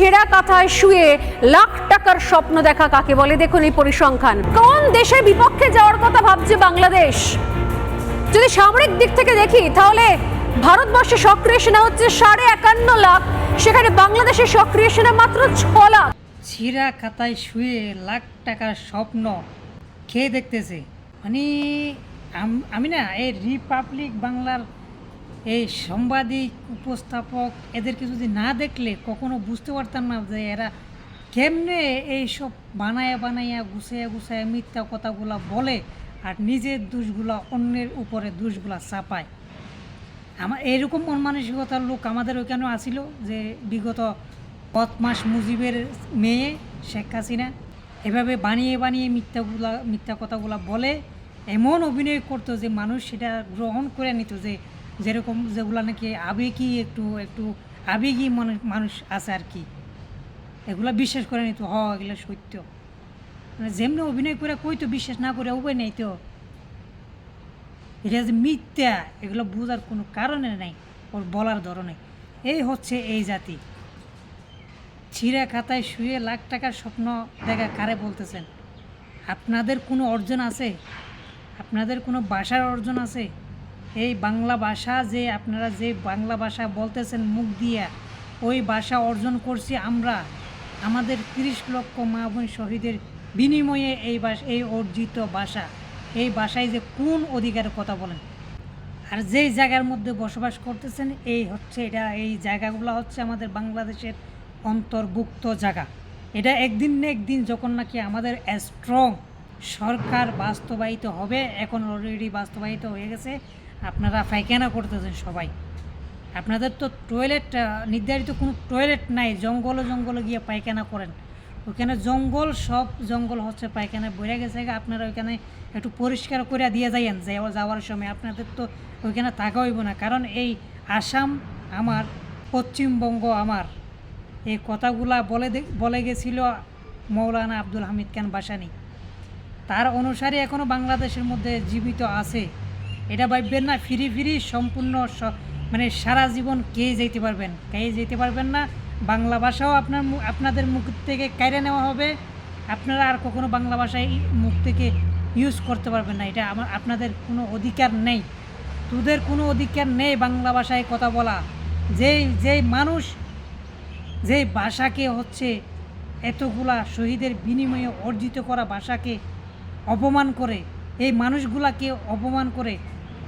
ছেঁড়া কাঁথায় শুয়ে লাখ টাকার স্বপ্ন দেখা কাকে বলে? দেখুন এই পরিসংখ্যান। কোন দেশের বিপক্ষে যাওয়ার কথা ভাবছে বাংলাদেশ? যদি সামরিক দিক থেকে দেখি, তাহলে ভারতবর্ষে সক্রিয় সেনা হচ্ছে সাড়ে একান্ন লাখ। সেখানে বাংলাদেশের সক্রিয় সেনা মাত্র ছ লাখ। ছিঁড়া খাতায় শুয়ে লাখ টাকার স্বপ্ন খেয়ে দেখতেছে? মানে আমি না, এই রিপাবলিক বাংলার এই সাংবাদিক, উপস্থাপক এদেরকে যদি না দেখলে কখনো বুঝতে পারতাম না যে এরা কেমনে এইসব বানায়া বানাইয়া গুছাইয়া গুছাইয়া মিথ্যা কথাগুলা বলে আর নিজের দোষগুলা অন্যের উপরে দোষগুলা চাপায়। আমার এরকম মন মানসিকতার লোক আমাদের ওইখানেও আসিল যে বিগত বদমাস মুজিবের মেয়ে শেখ হাসিনা এভাবে বানিয়ে বানিয়ে মিথ্যাগুলা, মিথ্যা কথাগুলা বলে এমন অভিনয় করতো যে মানুষ সেটা গ্রহণ করে নিত যে যেরকম যেগুলো নাকি আবেগই একটু একটু আবেগই মানুষ মানুষ আছে আর কি। এগুলা বিশ্বাস করে নিত হ, এগুলো সত্য। মানে যেমনি অভিনয় করে কই তো বিশ্বাস না করে, উপায় নেই তো। এটা যে মিথ্যা, এগুলো বোঝার কোনো কারণে নাই, ওর বলার ধরনে। এই হচ্ছে এই জাতি। ছিঁড়া খাতায় শুয়ে লাখ টাকার স্বপ্ন দেখা কারে বলতেছেন? আপনাদের কোনো অর্জন আছে? আপনাদের কোনো বাসার অর্জন আছে? এই বাংলা ভাষা যে আপনারা যে বাংলা ভাষা বলতেছেন মুখ দিয়া, ওই ভাষা অর্জন করছি আমরা। আমাদের তিরিশ লক্ষ মা বোন শহীদের বিনিময়ে এই ভাষা, এই অর্জিত ভাষা। এই ভাষায় যে কোন অধিকারের কথা বলেন? আর যেই জায়গার মধ্যে বসবাস করতেছেন, এই হচ্ছে এটা, এই জায়গাগুলো হচ্ছে আমাদের বাংলাদেশের অন্তর্ভুক্ত জায়গা। এটা একদিন না একদিন যখন নাকি আমাদের স্ট্রং সরকার বাস্তবায়িত হবে, এখন অলরেডি বাস্তবায়িত হয়ে গেছে। আপনারা পায়খানা করতেছেন সবাই। আপনাদের তো টয়লেট নির্ধারিত কোনো টয়লেট নাই জঙ্গলে জঙ্গলে গিয়ে পায়খানা করেন। ওখানে জঙ্গল, সব জঙ্গল হচ্ছে পায়খানা বইরা গেছে আপনারা ওইখানে একটু পরিষ্কার করে দিয়ে যাইয়েন যাওয়া- যাওয়ার সময়। আপনাদের তো ওইখানে থাকা হইব না, কারণ এই আসাম আমার, পশ্চিমবঙ্গ আমার। এই কথাগুলা বলে বলে গেছিল মৌলানা আব্দুল হামিদ খান বাসানি। তার অনুসারে এখনও বাংলাদেশের মধ্যে জীবিত আছে। এটা ভাববেন না, ফিরি ফিরি সম্পূর্ণ মানে সারা জীবন কে যেতে পারবেন কে যেতে পারবেন না। বাংলা ভাষাও আপনার আপনাদের মুখ থেকে কাইরে নেওয়া হবে। আপনারা আর কখনো বাংলা ভাষায় মুখ থেকে ইউজ করতে পারবেন না, এটা আমার আপনাদের কোনো অধিকার নেই। তোদের কোনো অধিকার নেই বাংলা ভাষায় কথা বলা। যেই যেই মানুষ যে ভাষাকে হচ্ছে এতগুলা শহীদের বিনিময়ে অর্জিত করা ভাষাকে অপমান করে, এই মানুষগুলাকে অপমান করে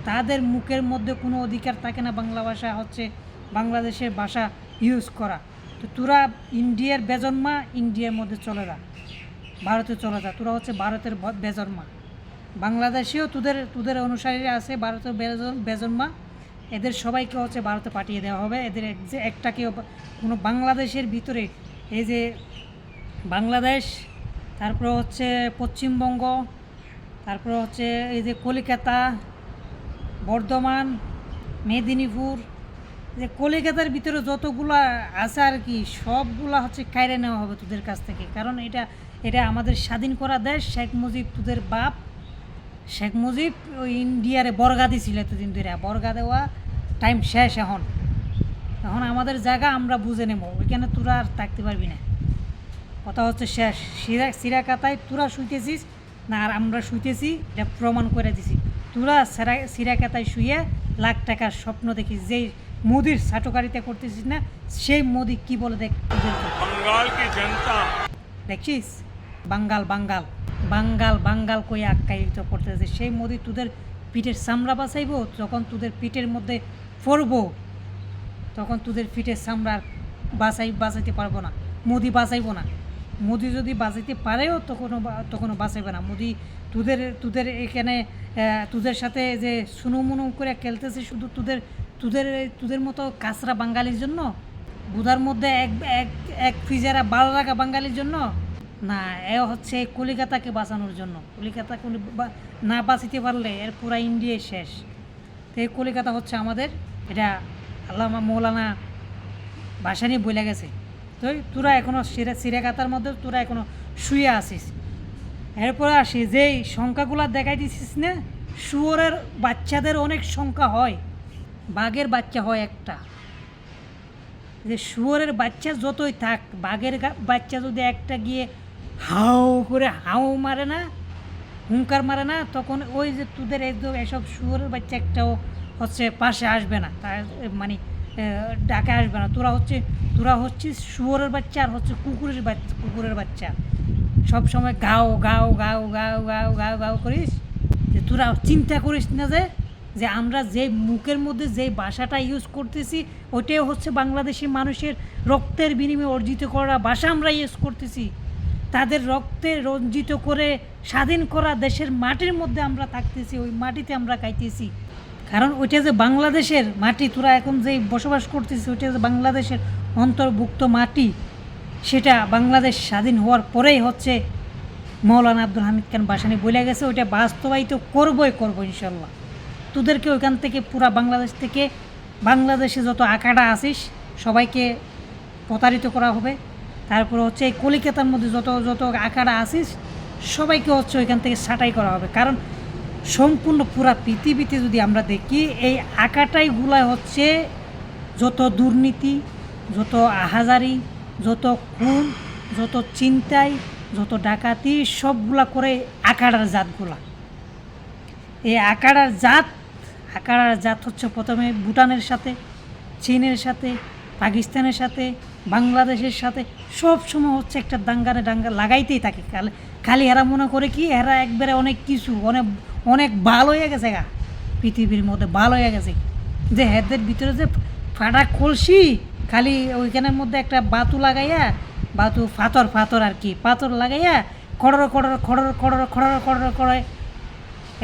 তাদের মুখের মধ্যে কোনো অধিকার থাকে না বাংলা ভাষা হচ্ছে বাংলাদেশের ভাষা ইউজ করা। তো তোরা ইন্ডিয়ার বেজন্মা, ইন্ডিয়ার মধ্যে চলে যা। ভারতে চলে যা। তোরা হচ্ছে ভারতের বেজন্মা। বাংলাদেশেও তোদের তোদের অনুসারীরা আছে ভারতের বেজন- বেজন্মা। এদের সবাইকে হচ্ছে ভারতে পাঠিয়ে দেওয়া হবে। এদের যে একটাকেও কোনো বাংলাদেশের ভিতরে এই যে বাংলাদেশ, তারপর হচ্ছে পশ্চিমবঙ্গ, তারপর হচ্ছে এই যে কলিকাতা বর্ধমান, মেদিনীপুর, যে কলিকাতার ভিতরে যতগুলা আছে আর কি, সবগুলা হচ্ছে কায়রে নেওয়া হবে তোদের কাছ থেকে। কারণ এটা এটা আমাদের স্বাধীন করা দেশ, শেখ মুজিব তোদের বাপ। শেখ মুজিব ওই ইন্ডিয়ারে বর্গা দিছিল এতদিন ধরে। বর্গা দেওয়া টাইম শেষ এখন। এখন আমাদের জায়গা আমরা বুঝে নেব। ওইখানে তোরা আর থাকতে পারবি না। কথা হচ্ছে শেষ। সিরা, সিরাকাতায় তোরা শুইতেছিস, না আর আমরা শুইতেছি, এটা প্রমাণ করে দিছি। তোরা সিরা কাতায় শুয়ে লাখ টাকার স্বপ্ন দেখি যেই মোদির সাটোকারিতা করতেছিস না সেই মোদি কি বলে দেখছিস বাঙ্গাল বাঙ্গাল বাঙ্গাল। বাঙ্গাল কই আখ্যায়িত করতেছে। সেই মোদি তোদের পিঠের চামড়া বাঁচাইব যখন তোদের পিঠের মধ্যে পড়ব তখন তোদের পিঠের চামড়া বাঁচাই বাঁচাইতে পারব না। মোদি বাঁচাইব না। মোদি যদি বাঁচাইতে পারেও তখনও তখনও বাঁচাইবে না। মোদি তোদের তোদের এখানে তোদের সাথে যে সুনুমুনু করে খেলতেছে শুধু তোদের তোদের তোদের মতো কাঁচরা বাঙালির জন্য? বুধার মধ্যে এক এক এক ফিজারা বাল রাখা বাঙালির জন্য? না, এ হচ্ছে কলিকাতাকে বাঁচানোর জন্য। কলিকাতা না বাঁচিতে পারলে এর পুরা ইন্ডিয়াই শেষ। তো এই কলিকাতা হচ্ছে আমাদের। এটা আল্লামা মৌলানা ভাষা নিয়ে বলে গেছে। তো তোরা এখনও সিরা সিরাকাতার মধ্যে তোরা এখনও শুয়ে আসিস এরপরে আসি, যেই সংখ্যাগুলো দেখাই দিছিস না, শুয়োরের বাচ্চাদের অনেক সংখ্যা হয়, বাঘের বাচ্চা হয় একটা। যে শুয়োরের বাচ্চা যতই থাক, বাঘের বাচ্চা যদি একটা গিয়ে হাও করে হাও মারে না, হুঙ্কার মারে না, তখন ওই যে তোদের একদম এসব শুয়োরের বাচ্চা একটাও হচ্ছে পাশে আসবে না। তার মানে ডাকে আসবে না। তোরা হচ্ছে, তোরা হচ্ছিস শুয়োরের বাচ্চা আর হচ্ছে কুকুরের বাচ্চা কুকুরের বাচ্চা। সব সময় গাও গাও গাও গাও গাও গাও গাও করিস। যে তোরা চিন্তা করিস না যে যে আমরা যে মুখের মধ্যে যে ভাষাটা ইউজ করতেছি ওটাই হচ্ছে বাংলাদেশি মানুষের রক্তের বিনিময়ে অর্জিত করা ভাষা আমরা ইউজ করতেছি। তাদের রক্তে রঞ্জিত করে স্বাধীন করা দেশের মাটির মধ্যে আমরা থাকতেছি, ওই মাটিতে আমরা খাইতেছি। কারণ ওইটা যে বাংলাদেশের মাটি, তোরা এখন যে বসবাস করতেছিস, ওইটা যে বাংলাদেশের অন্তর্ভুক্ত মাটি, সেটা বাংলাদেশ স্বাধীন হওয়ার পরেই হচ্ছে মৌলানা আব্দুল হামিদ খান বাসানি বলে গেছে, ওইটা বাস্তবায়িত করবই করব ইনশাল্লাহ। তোদেরকে ওইখান থেকে পুরা বাংলাদেশ থেকে বাংলাদেশে যত আঁকাটা আসিস, সবাইকে প্রতারিত করা হবে। তারপরে হচ্ছে এই কলিকাতার মধ্যে যত যত আঁকাটা আসিস, সবাইকে হচ্ছে ওইখান থেকে ছাঁটাই করা হবে। কারণ সম্পূর্ণ পুরা পৃথিবীতে যদি আমরা দেখি, এই আঁকাটাই গুলাই হচ্ছে যত দুর্নীতি, যত আহাজারি যত খুন, যত চিন্তাই যত ডাকাতি, সবগুলা করে আকাড়ার জাতগুলা। এই আকাড়ার জাত আকাড়ার জাত হচ্ছে প্রথমে ভুটানের সাথে, চীনের সাথে, পাকিস্তানের সাথে, বাংলাদেশের সাথে, সব সময় হচ্ছে একটা দাঙ্গানে ডাঙ্গা লাগাইতেই থাকে। খালি খালি এরা মনে করে কি, এরা একবারে অনেক কিছু, অনেক অনেক ভালো হয়ে গেছে গা। পৃথিবীর মধ্যে ভালো হয়ে গেছে। যে হেদের ভিতরে যে ফাটা কলসি, খালি ওইখানের মধ্যে একটা বাতু লাগাইয়া, বাতু ফাতর ফাতর আর কি, পাথর লাগাইয়া খড়র খড়র খড়র খড়র খড়র খড়র করে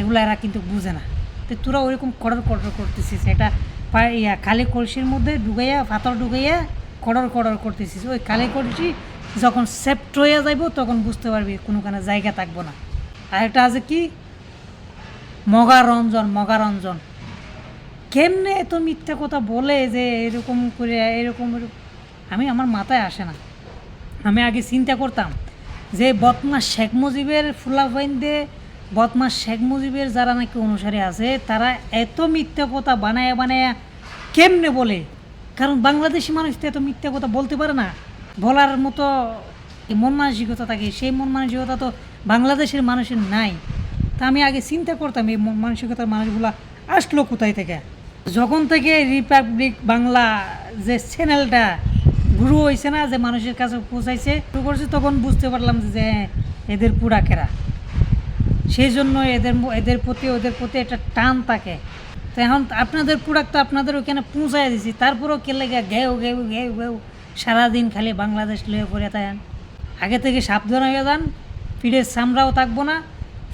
এগুলো এরা কিন্তু বুঝে না। তো তোরা ওইরকম কড়র কড়র করতেছিস, এটা ইয়া কালি কলসির মধ্যে ডুবাইয়া পাথর ডুবাইয়া খড়র খড়র করতেছিস। ওই কালি কলসি যখন সেফট হয়ে যাইব, তখন বুঝতে পারবি কোনোখানে জায়গা থাকব না। আর একটা আছে কি? মগারঞ্জন মগারঞ্জন। কেমনে এত মিথ্যা কথা বলে যে এরকম করে, এরকম আমি আমার মাথায় আসে না। আমি আগে চিন্তা করতাম যে বদমাস শেখ মুজিবের ফুলাফাইন্দে বদমাস শেখ মুজিবের যারা নাকি অনুসারী আছে, তারা এত মিথ্যা কথা বানায় বানায় কেমনে বলে? কারণ বাংলাদেশি মানুষ তো এত মিথ্যা কথা বলতে পারে না। বলার মতো মন মানসিকতা থাকে। সেই মন মানসিকতা তো বাংলাদেশের মানুষের নাই। তা আমি আগে চিন্তা করতাম এই মানসিকতার মানুষগুলা আসলো কোথায় থেকে? যখন থেকে রিপাবলিক বাংলা যে চ্যানেলটা গুরু হয়েছে না যে মানুষের কাছে পৌঁছাইছে শুরু করছে তখন বুঝতে পারলাম যে হ্যাঁ, এদের পুরাকেরা সেই জন্য এদের এদের প্রতি ওদের প্রতি একটা টান থাকে। তো এখন আপনাদের প্রোডাক্ট তো আপনাদের ওখানে পৌঁছায় দিছি তারপরেও কে লেগে ঘেউ ঘেউ ঘেউ ঘেউ সারাদিন খালি বাংলাদেশ লয়ে করে থাকেন। আগে থেকে সাবধান হয়ে যান ফিটের চামড়াও থাকব না।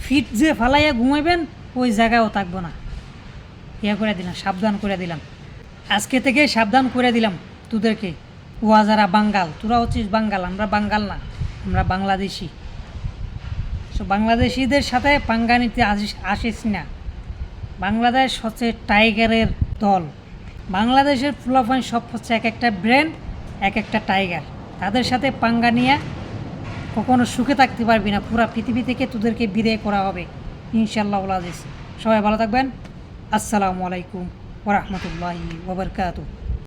ফিট যে ফালাইয়া ঘুমাইবেন, ওই জায়গায়ও থাকব না। ইয়া করে দিলাম, সাবধান করে দিলাম। আজকে থেকে সাবধান করে দিলাম তোদেরকে। ওয়া যারা বাঙ্গাল, তোরা হচ্ছিস বাঙ্গাল, আমরা বাঙ্গাল না, আমরা বাংলাদেশি। সো বাংলাদেশিদের সাথে পাঙ্গা নিতে আসিস আসিস না। বাংলাদেশ হচ্ছে টাইগারের দল। বাংলাদেশের ফুলাফান সব হচ্ছে এক একটা ব্রেন, এক একটা টাইগার। তাদের সাথে পাঙ্গা নিয়ে কখনো সুখে থাকতে পারবি না। পুরা পৃথিবী থেকে তোদেরকে বিদায় করা হবে। ইনশাল্লাহ আজিজ। সবাই ভালো থাকবেন। আসসালামু আলাইকুম ওরহমতুল্লাহি ওবরকাতু